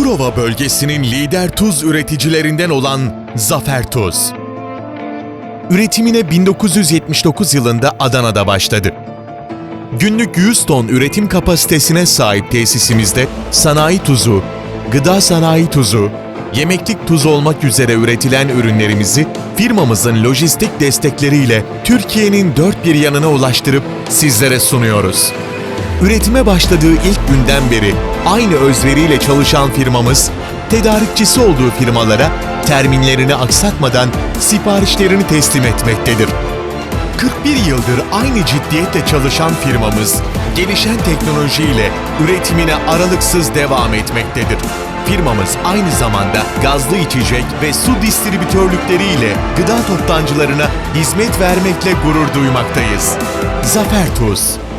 Çukurova bölgesinin lider tuz üreticilerinden olan Zafer Tuz. Üretimine 1979 yılında Adana'da başladı. Günlük 100 ton üretim kapasitesine sahip tesisimizde sanayi tuzu, gıda sanayi tuzu, yemeklik tuz olmak üzere üretilen ürünlerimizi firmamızın lojistik destekleriyle Türkiye'nin dört bir yanına ulaştırıp sizlere sunuyoruz. Üretime başladığı ilk günden beri aynı özveriyle çalışan firmamız, tedarikçisi olduğu firmalara terminlerini aksatmadan siparişlerini teslim etmektedir. 41 yıldır aynı ciddiyetle çalışan firmamız, gelişen teknolojiyle üretimine aralıksız devam etmektedir. Firmamız aynı zamanda gazlı içecek ve su distribütörlükleriyle gıda toptancılarına hizmet vermekle gurur duymaktayız. Zafer Tuz